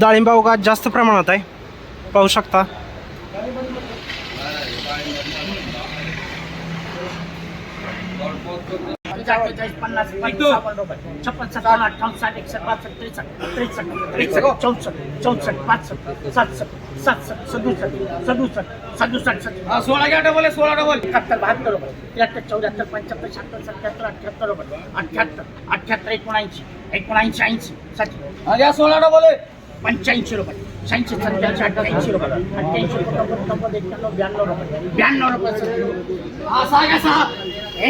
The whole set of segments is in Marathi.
डाळिंब उगा जास्त प्रमाणात आहे. पाहू शकता. अठ्ठेचाळीस पन्नास छप्पन सत्तावन्न अठ्ठावन्न साठ एकसष्ट बासष्ट त्रेसष्ट त्रेसष्ट त्रेसष्ट चौसष्ट चौसष्ट पासष्ट सातसष्ट सातसष्ट सदुसष्ट सदुसष्ट सदुसष्ट सदुसष्ट. सोळा घ्या डबल आहे सोळा डबल एकाहत्तर बहात्तर रुपये. त्र्याहत्तर चौऱ्याहत्तर पंच्याहत्तर शहात्तर सत्याहत्तर अठ्ठ्याहत्तर रुपये. अठ्ठ्याहत्तर अठ्ठ्याहत्तर एकोणऐंशी एकोणऐंशी ऐंशी. साठी सोळा डबल आहे पंच्याऐंशी रुपये. शहाऐंशी सत्याऐंशी अठ्ठ्याऐंशी रुपये. अठ्ठ्याऐंशी रुपये. नव्वद एक्क्याण्णव ब्याण्णव रुपये. ब्याण्णव रुपये घ्या सहा.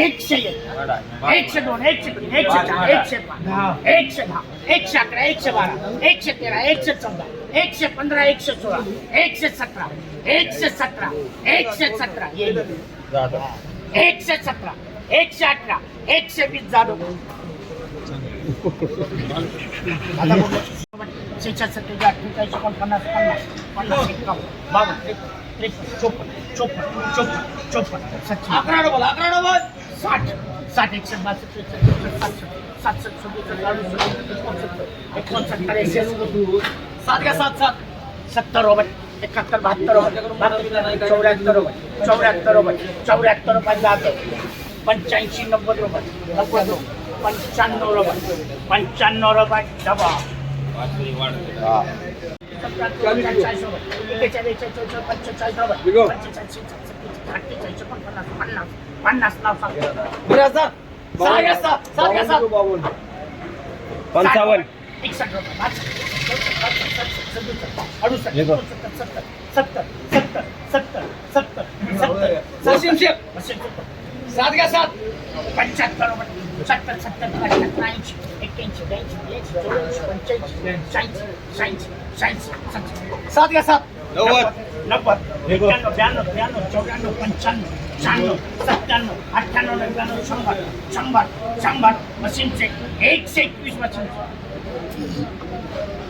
एकशे एक. एकशे दोन एकशे तीन एकशे चार एकशे पाच एकशे दहा एकशे अकरा एकशे बारा एकशे तेरा एकशे चौदा एकशे पंधरा एकशे सोळा एकशे सतरा एकशे सतरा एकशे सतरा. एकशे सतरा एकशे अठरा एकशे वीस जाधव शेहेचाळीस सत्तेचाळीस अठ्ठेचाळीस एकोणपन्नास पन्नास पन्नास एकावन्न बावन्न त्रेपन्न त्रेपन्न चोपन्न चोपन्न चोपन्न चोपन्न सत्तर अकरा डबल अकरा डबल साठ साठ एकसष्ट बासष्ट त्रेसष्ट चौसष्ट सातसष्ट सातसष्ट सदुसष्ट अडुसष्ट एकोणसत्तर एकोणसत्तर एकसष्ट सात घ्या सात सात सत्तर रुपये एकाहत्तर बहात्तर रुपये बहात्तर चौऱ्याहत्तर रुपये चौऱ्याहत्तर रुपये चौऱ्याहत्तर रुपये जातं पंच्याऐंशी नव्वद रुपये नव्वद रुपये पंच्याण्णव रुपये पंच्याण्णव रुपये डबा पन्नास पन्नास नाव सात पंचावन्न. रुपये सात घ्या सात. पंच्याहत्तर सत्तर सत्तर ऐंशी. एक्क्याऐंशी ब्याऐंशी ब्याऐंशी चौऱ्याऐंशी पंच्याऐंशी शहाऐंशी शहाऐंशी शहाऐंशी सत्तर सात घ्या सात नव्वद नव्वद एक्क्याण्णव ब्याण्णव त्र्याण्णव चौऱ्याण्णव पंच्याण्णव शहाण्णव सत्त्याण्णव अठ्ठ्याण्णव नव्याण्णव शंभर शंभर शंभर मशीनचे एकशे एकवीस मशीनचे तीस अठ्ठेचाळीस चार घ्या चार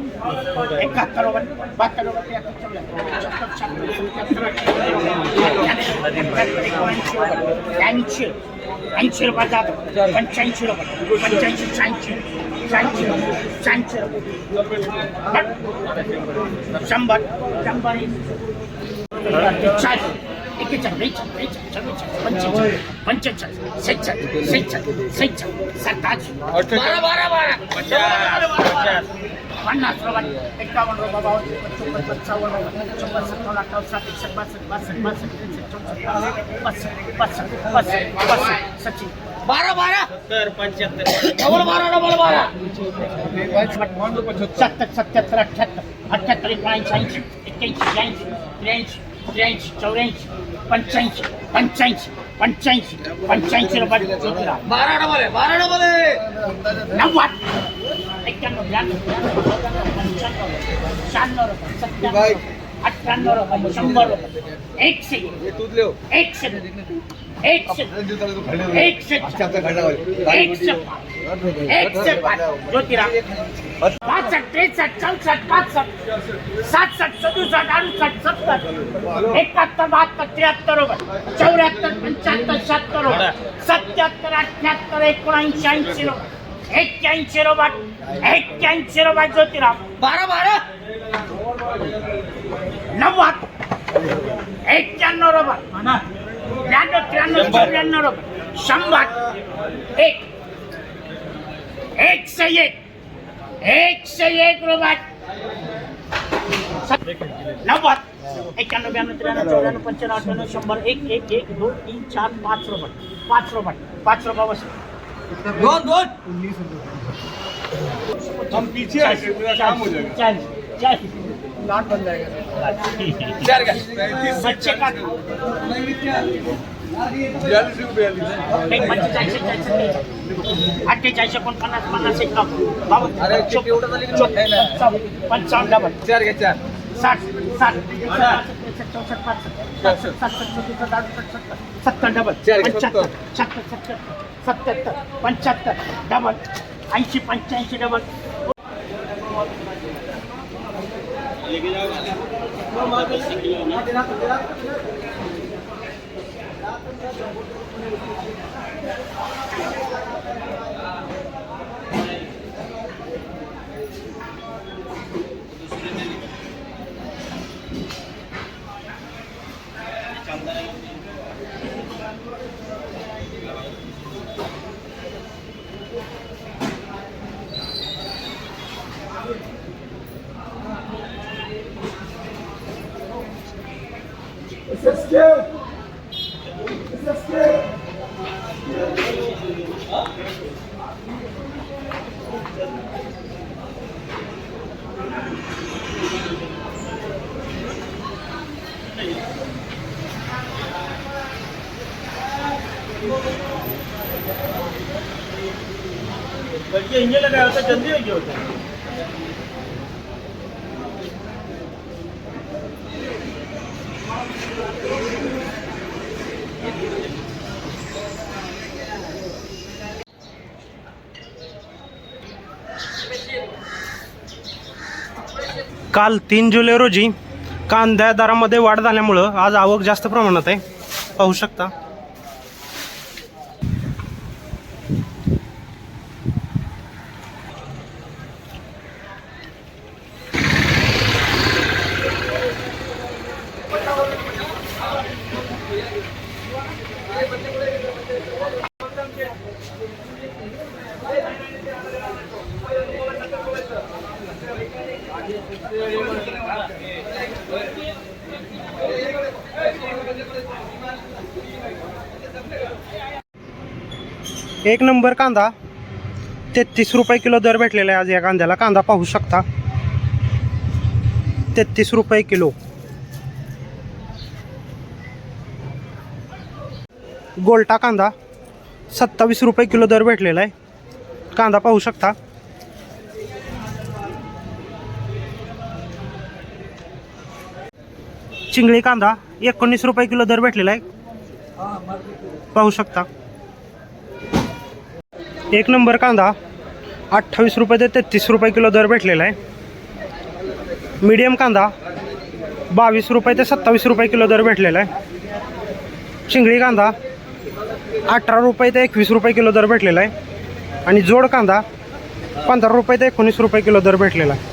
रुपये पंचोपन्न पंचावन्न सत्तावन्न अठ्ठावन्न साठ एकसष्ट बासष्ट त्रेसष्ट चौसष्ट पासष्ट पासष्ट सातसष्ट सात सदुसष्ट अडुसष्ट एकोणसत्तर एकोणसत्तर चार एकाहत्तर रुपये बहात्तर रुपये त्र्याहत्तर चौऱ्याहत्तर पंच्याहत्तर एकोणऐंशी रुपये ऐंशी ऐंशी रुपये जातो पंच्याऐंशी रुपये पंच्याऐंशी शहाऐंशी शहाऐंशी शहाऐंशी रुपये शंभर शंभर चाळीस एकेचाळीस बेचाळीस बेचाळीस चव्वेचाळीस पंचेचाळीस पंचेचाळीस सेहेचाळीस सेहेचाळीस सेहेचाळीस सत्तावीस बारा बारा बारा पन्नास रुपये एकावन्न रुपये बावन्न चोपन्न पंचावन्न रुपये चोपन्न सत्तावन्न अठ्ठावन्न साठ एकसष्ट बासष्ट बासष्ट बासष्ट त्रेसष्ट चौसष्ट पासष्ट पासष्ट पासष्ट पासष्ट सचिन. बारा बारा. डबल बारा डबल बारा. सत्तर सत्याहत्तर अठ्ठ्याहत्तर. अठ्ठ्याहत्तर एकोणऐंशी ऐंशी एक्क्याऐंशी ब्याऐंशी त्र्याऐंशी त्र्याऐंशी चौऱ्याऐंशी पंच्याऐंशी पंच्याऐंशी पंच्याऐंशी पंच्याऐंशी रुपये बारा डबल आहे बारा डबल आहे. नव्वद. एक्क्याण्णव ब्याण्णव त्र्याण्णव चौऱ्याण्णव पंच्याण्णव शहाण्णव रुपये सत्त्याण्णव रुपये अठ्ठ्याण्णव रुपये शंभर रुपये एकशे एकशे एकशे एकशे एकशे एकशे पाच ज्योतिराव पासष्ट त्रेसष्ट चौसष्ट पासष्ट सातसष्ट सदुसष्ट अडुसष्ट सत्तर एकाहत्तर बहात्तर त्र्याहत्तर रुपये चौऱ्याहत्तर पंच्याहत्तर शहात्तर रुपये सत्याहत्तर अठ्ठ्याहत्तर एकोणऐंशी ऐंशी रुपये एक्क्याऐंशी रुपये एक्क्याऐंशी रुपये ज्योतिराव. बारा बारा. नव्वद. एक्क्याण्णव रुपये ब्याण्णव त्र्याण्णव चौऱ्याण्णव शंभर. एक. एकशे एक. एकशे एक रुपये नव्वद. एक्क्याण्णव ब्याण्णव त्र्याण्णव चौऱ्याण्णव पंच्याण्णव अठ्ठ्याण्णव शंभर. एक एक एक दोन तीन चार पाच रुपये पाच रुपये पाच रुपये बस. दोन दोन चाळीस चाळीस चाळीस बच्चे का एक पंचेचाळीस चाळीस अठ्ठेचाळीस एकोणपन्नास पन्नास एक पंचावन्न डबल चार घ्या चार साठ साठ चौसष्ट पासष्ट सत्तर सत्तर सत्तर डबल चार, पंच्याहत्तर शहात्तर सत्तर सत्याहत्तर पंच्याहत्तर डबल ऐंशी पंच्याऐंशी डबल इंजन लगाया होता जल्दी हो गया होता काल तीन जुलै रोजी कांद्या दरामध्ये वाढ झाल्यामुळं आज आवक जास्त प्रमाणात आहे. पाहू शकता. एक नंबर कांदा. तेहतीस रुपये किलो दर भेटलेला आहे आज या कांद्याला. कांदा पाहू शकता. तेहतीस रुपये किलो. गोल्टा कांदा सत्तावीस रुपये किलो दर भेटलेला आहे. कांदा पाहू शकता. चिंगळी कांदा एकोणीस रुपये किलो दर भेटलेला आहे. पाहू शकता. एक नंबर कांदा अठ्ठावीस रुपये ते तेहतीस रुपये किलो दर भेटलेला आहे. मीडियम कांदा बावीस रुपये ते सत्तावीस रुपये किलो दर भेटलेला आहे. चिंगळी कांदा अठरा रुपये ते एकवीस रुपये किलो दर भेटलेला आहे. आणि जोड कांदा पंधरा रुपये ते एकोणीस रुपये किलो दर भेटलेला आहे.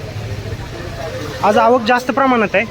आज आवक जास्त प्रमाणात आहे.